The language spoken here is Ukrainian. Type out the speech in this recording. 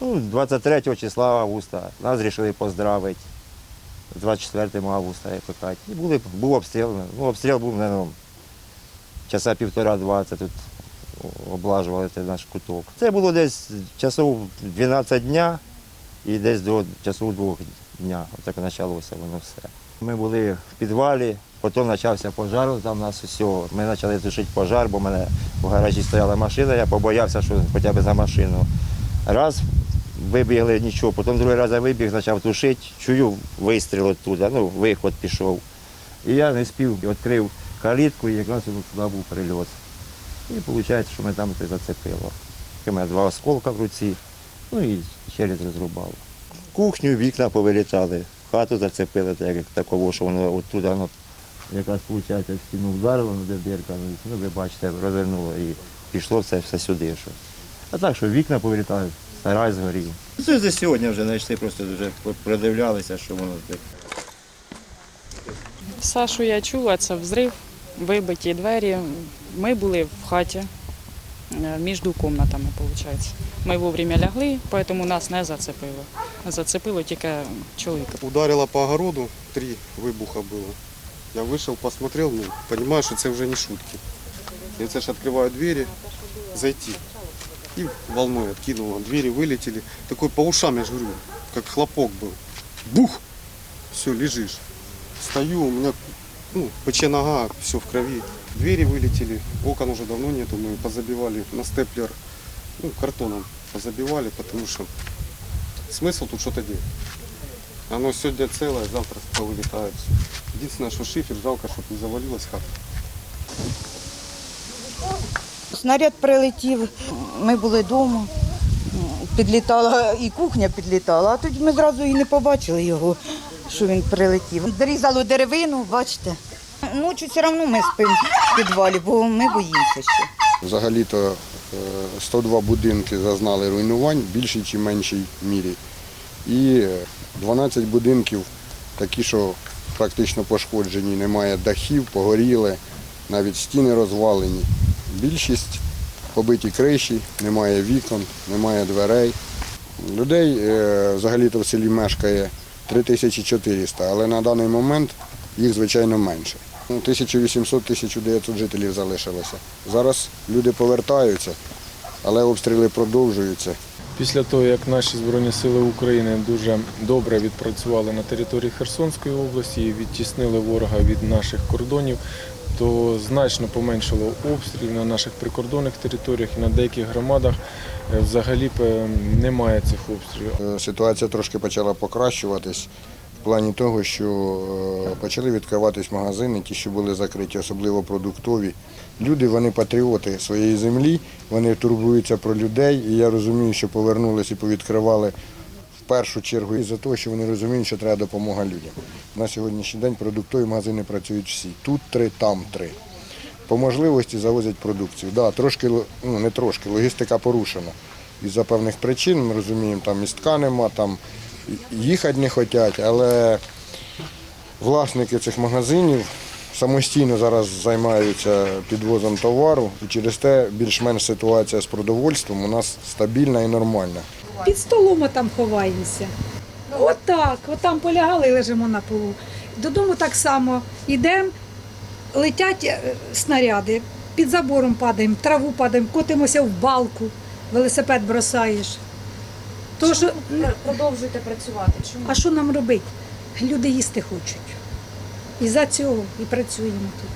Ну, 23 числа августа нас вирішили поздравити. 24 августа, як кажуть. І були, був обстріл. Ну, обстріл був, мабуть, часа півтора-два, це тут облажували цей наш куток. Це було десь часов 12 дня і десь до часу двох дня. Отак почалося воно все. Ми були в підвалі, потім почався пожар, там нас усього. Ми почали тушити пожар, бо в мене в гаражі стояла машина, я побоявся, що хоча б за машину. Раз вибігли нічого, потім другий раз я вибіг, почав тушити, чую вистріл оттуда, ну, виход пішов. І я не спів, відкрив калітку і якраз туди був прильот. І виходить, що ми там це зацепило. У мене два осколка в руці, ну і через розрубало. Кухню, вікна повилітали, хату зацепили, так як такого, що воно оттуда воно якраз виходить, стіну вдарило, ну, де дірка, ну ви бачите, розвернуло і пішло все, все сюди. Що. А так, що вікна повилітали, сарай згорів. Це за сьогодні вже знайшли, просто вже продивлялися, що воно так. Все, що я чула, це взрив, вибиті двері. Ми були в хаті е, між кімнатами, виходить. Ми вовремя лягли, тому нас не зацепило. Зацепило тільки чоловіка. Ударило по огороду, три вибуха было. Я вышел, посмотрел, ну, понимаю, что это уже не шутки. Я це ж открываю двери, зайти. И волной откинуло. Двери вылетели. Такой по ушам, я же говорю, как хлопок был. Бух! Все, лежишь. Стою, у меня ну, пече нога, все в крови. Двери вылетели, окон уже давно нету, мы позабивали на степлер, ну, картоном позабивали, потому что смысл тут что-то делать. Оно сегодня целое, завтра повылетает. Единственное, что шифер, жалко, чтобы не завалилась хата. Снаряд прилетів, ми були вдома, підлітала і кухня підлітала, а тоді ми зразу і не побачили його, що він прилетів. Дорізало деревину, бачите. Ночі все одно ми спимо в підвалі, бо ми боїмося ще. Взагалі-то е, 102 будинки зазнали руйнувань в більшій чи меншій мірі. І е, 12 будинків такі, що практично пошкоджені, немає дахів, погоріли, навіть стіни розвалені. Більшість побиті криші, немає вікон, немає дверей. Людей е, взагалі-то в селі мешкає 3400, але на даний момент їх звичайно менше. Ну, 1800-1900 жителів залишилося. Зараз люди повертаються, але обстріли продовжуються. Після того, як наші Збройні Сили України дуже добре відпрацювали на території Херсонської області і відтіснили ворога від наших кордонів, то значно поменшало обстрілів на наших прикордонних територіях і на деяких громадах е, взагалі немає цих обстрілів. Е, Ситуація трошки почала покращуватись в плані того, що е, почали відкриватись магазини, ті, що були закриті, особливо продуктові. Люди, вони патріоти своєї землі, вони турбуються про людей, і я розумію, що повернулися і повідкривали першу чергу із-за того, що вони розуміють, що треба допомога людям. На сьогоднішній день продуктові магазини працюють всі. Тут три, там три. По можливості завозять продукцію. Да, трошки, ну не трошки, логістика порушена. Із-за певних причин, ми розуміємо, там містка нема, там їхати не хочуть, але власники цих магазинів самостійно зараз займаються підвозом товару і через те більш-менш ситуація з продовольством у нас стабільна і нормальна. Під столом ми там ховаємося. Отак, отам полягали і лежимо на полу. Додому так само йдемо, летять е, снаряди, під забором падаємо, траву падаємо, котимося в балку, велосипед бросаєш. То, що, Продовжуйте працювати. Чому? а що нам робити? Люди їсти хочуть. І за цього і працюємо тут.